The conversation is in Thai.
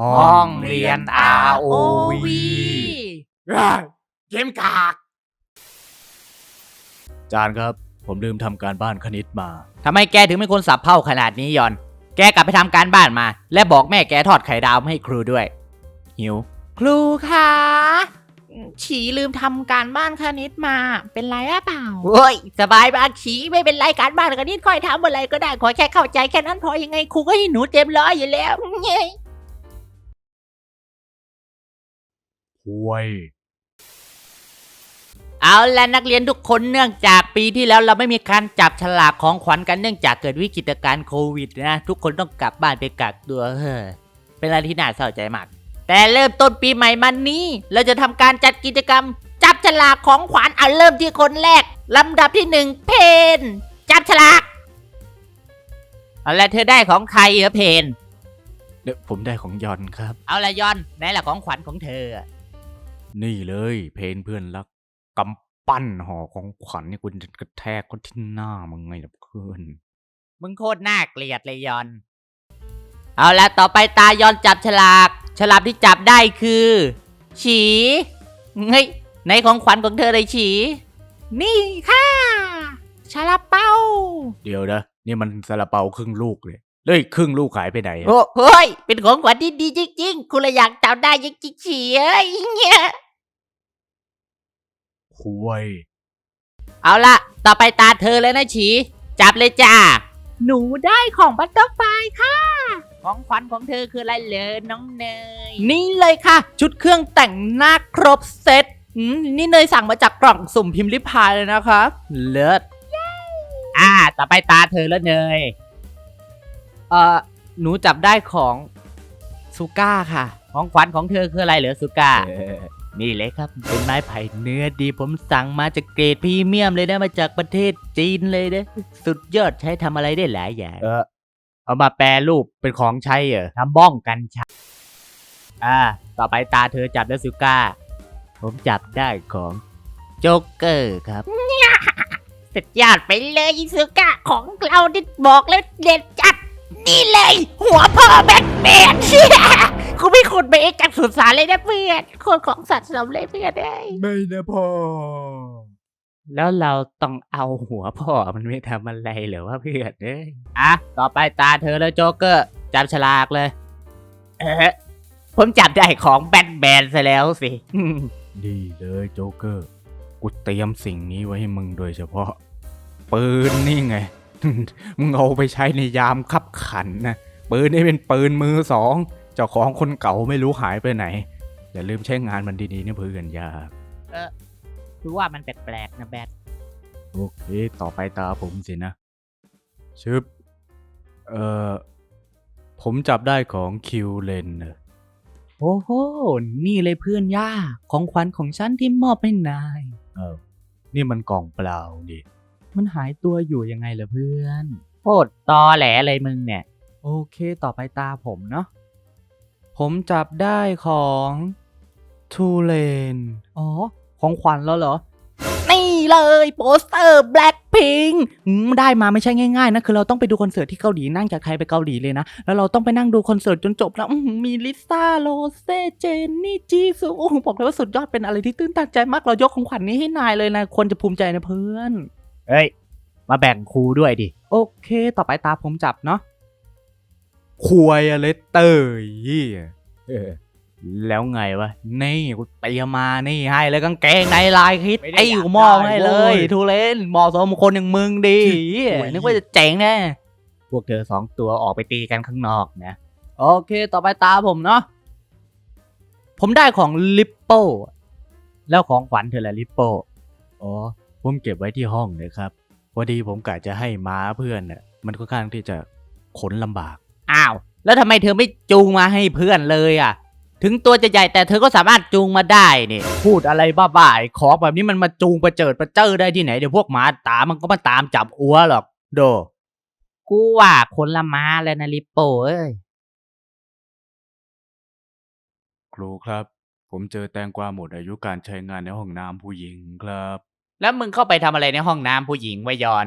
ห้องเรียน ROV เกมกาก จานครับ ผมลืมทำการบ้านคณิตมา ทำไมแกถึงเป็นคนสับเพ่าขนาดนี้ยอน แกกลับไปทำการบ้านมา และบอกแม่แกทอดไข่ดาวมาให้ครูด้วย หิว ครูคะฉีลืมทำการบ้านคณิตมา เป็นไรอะเปล่าโอ้ยสบายมากฉีไม่เป็นไรการบ้านคณิตค่อยทำอะไรก็ได้ขอแค่เข้าใจแค่นั้นพอยังไงครูก็ให้หนูเต็มร้อยอยู่แล้ว เย้ยห่วยเอาละนักเรียนทุกคนเนื่องจากปีที่แล้วเราไม่มีการจับฉลากของขวัญกันเนื่องจากเกิดวิกฤตการณ์โควิดนะทุกคนต้องกลับบ้านไปกักตัวเฮ้อเป็นอะไรที่น่าเศร้าใจมาก แต่เริ่มต้นปีใหม่มันนี้ เราจะทำการจัดกิจกรรม จับฉลากของขวัญเอาเริ่มที่คนแรกลำดับที่หนึ่งเพนจับฉลากเอาละเธอได้ของใครเหรอเพนเดี๋ยวผมได้ของยอนครับ เอาละยอนไหนล่ะของขวัญของเธอ นี่เลยเพนเพื่อนรักกำปั้นห่อของขวัญนี่คุณจะกระแทกคนที่หน้ามึงไงล่ะเพื่อน มึงโคตรน่าเกลียดเลยยอน เอาละต่อไปตายอนจับฉลาก ฉลากที่จับได้คือ ฉีเฮ้ยในของขวัญของเธอเลยฉี นี่ค่ะชาลาเป้าเดี๋ยวนะนี่มันซาลาเปาครึ่งลูกเลยเลยครึ่งลูกขายไปไหนอะ โอ้เฮ้ย เป็นของขวัญที่ดีจริงๆ คุณเลยอยากจับได้จริงๆฉีเอ้ยเนี่ย ห่วยเอาละต่อไปตาเธอเลยนะฉี จับเลยจ้า หนูได้ของบัตเตอร์ไฟค่ะ ของขวัญของเธอคืออะไรเลยน้องเนย นี่เลยค่ะ ชุดเครื่องแต่งหน้าครบเซตอืมนี่เนยสั่งมาจากกล่องสุ่มพิมพ์ลิพายเลยนะคะเลิศอ่า ต่อไปตาเธอแล้วเนย เอ่อ หนูจับได้ของซูก้าค่ะ ของขวัญของเธอคืออะไรเหรอสุกาเอ่อ นี่เลยครับ เป็นไม้ไผ่เนื้อดีผมสั่งมาจากเกรดพรีเมียมเลยนะมาจากประเทศจีนเลยนะสุดยอดใช้ทำอะไรได้หลายอย่างเออเอามาแปรรูปเป็นของใช้เหรอทำบ้องกันชาอ่า ต่อไปตาเธอจับแล้วสุก้า ผมจับได้ของโจ๊กเกอร์ครับ สุดยอดไปเลยอิซูกะของเราที่บอกแล้วเด็ดจัด นี่เลย หัวพ่อแบทแมน คุณไม่ขุดไปเองจากสุสานเลยนะเพื่อนคนของสัตว์สำเลยเพื่อนได้ยไม่นะพ่อ แล้วเราต้องเอาหัวพ่อมันไม่ทำอะไรเหรอว่าเพื่อนเอ้ยอะ ต่อไปตาเธอแล้วโจ๊กเกอร์จับฉลากเลย เออผมจับได้ของแบทแมนซะแล้วสิ ดีเลยโจ๊กเกอร์ กูเตรียมสิ่งนี้ไว้ให้มึงโดยเฉพาะ ปืนนี่ไง มึงเอาไปใช้ในยามขับขันนะ ปืนนี่เป็นปืนมือสอง เจ้าของคนเก่าไม่รู้หายไปไหน อย่าลืมใช้งานมันดีๆนะเพื่อนอยารู้ว่ามันแปลกๆนะแบทโอเค ต่อไปตาผมสินะ ชึบ เอ่อ ผมจับได้ของคิวเลนน่ะโอ้โห นี่เลยเพื่อนย่า ของขวัญของฉันที่มอบให้นาย เออ นี่มันกล่องเปล่าดิมันหายตัวอยู่ยังไงล่ะเพื่อน โคตรตอแหลเลยมึงเนี่ย โอเค ต่อไปตาผมเนาะ ผมจับได้ของทูเลนอ๋อ ของขวัญแล้วเหรอ นี่เลยโปสเตอร์แบล็คพิงได้มาไม่ใช่ง่ายๆนะ คือเราต้องไปดูคอนเสิร์ตที่เกาหลีนั่งจากไทยไปเกาหลีเลยนะ แล้วเราต้องไปนั่งดูคอนเสิร์ตจนจบแล้วอื้อหือมีลิซ่าโรเซ่เจนนี่จีซูโอ้โหบอกเลยว่าสุดยอดเป็นอะไรที่ตื้นตันใจมากเรายกของขวัญนี้ให้นายเลยนะควรจะภูมิใจนะเพื่อนเฮ้ย มาแบ่งครูด้วยดิ โอเค ต่อไปตาผมจับเนาะ ควยอะไรเตอร์เหี้ยเออแล้วไงวะ นี่กูเตรียมมานี่ให้เลยกางเกงในลายคิดไม่ได้ไอ้อยากกูมอบให้เลยได้เว้ยทุเรนเหมาะสมกับคนอย่างมึงดีโอ้ยนึกว่าจะเจ๋งแน่พวกเธอสองตัวออกไปตีกันข้างนอกนะโอเค ต่อไปตาผมเนาะผมได้ของลิปโป้แล้วของขวัญเธอละลิปโป้อ๋อผมเก็บไว้ที่ห้องเลยครับพอดีผมกะจะให้ม้าเพื่อนน่ะมันค่อนข้างที่จะขนลำบาก อ้าว แล้วทำไมเธอไม่จูงมาให้เพื่อนเลยอะ ถึงตัวจะใหญ่แต่เธอก็สามารถจูงมาได้นี่ พูดอะไรบ้าๆไอ้ของแบบนี้มันมาจูงประเจิดประเจิดได้ที่ไหนเดี๋ยวพวกหมาตามมันก็มาตามจับอัวหรอกโด กูว่าคนละม้าแล้วนะลิปโป้เอ้ย ครูครับ ผมเจอแตงกวาหมดอายุการใช้งานในห้องน้ำผู้หญิงครับ แล้วมึงเข้าไปทำอะไรในห้องน้ำผู้หญิงไวยอน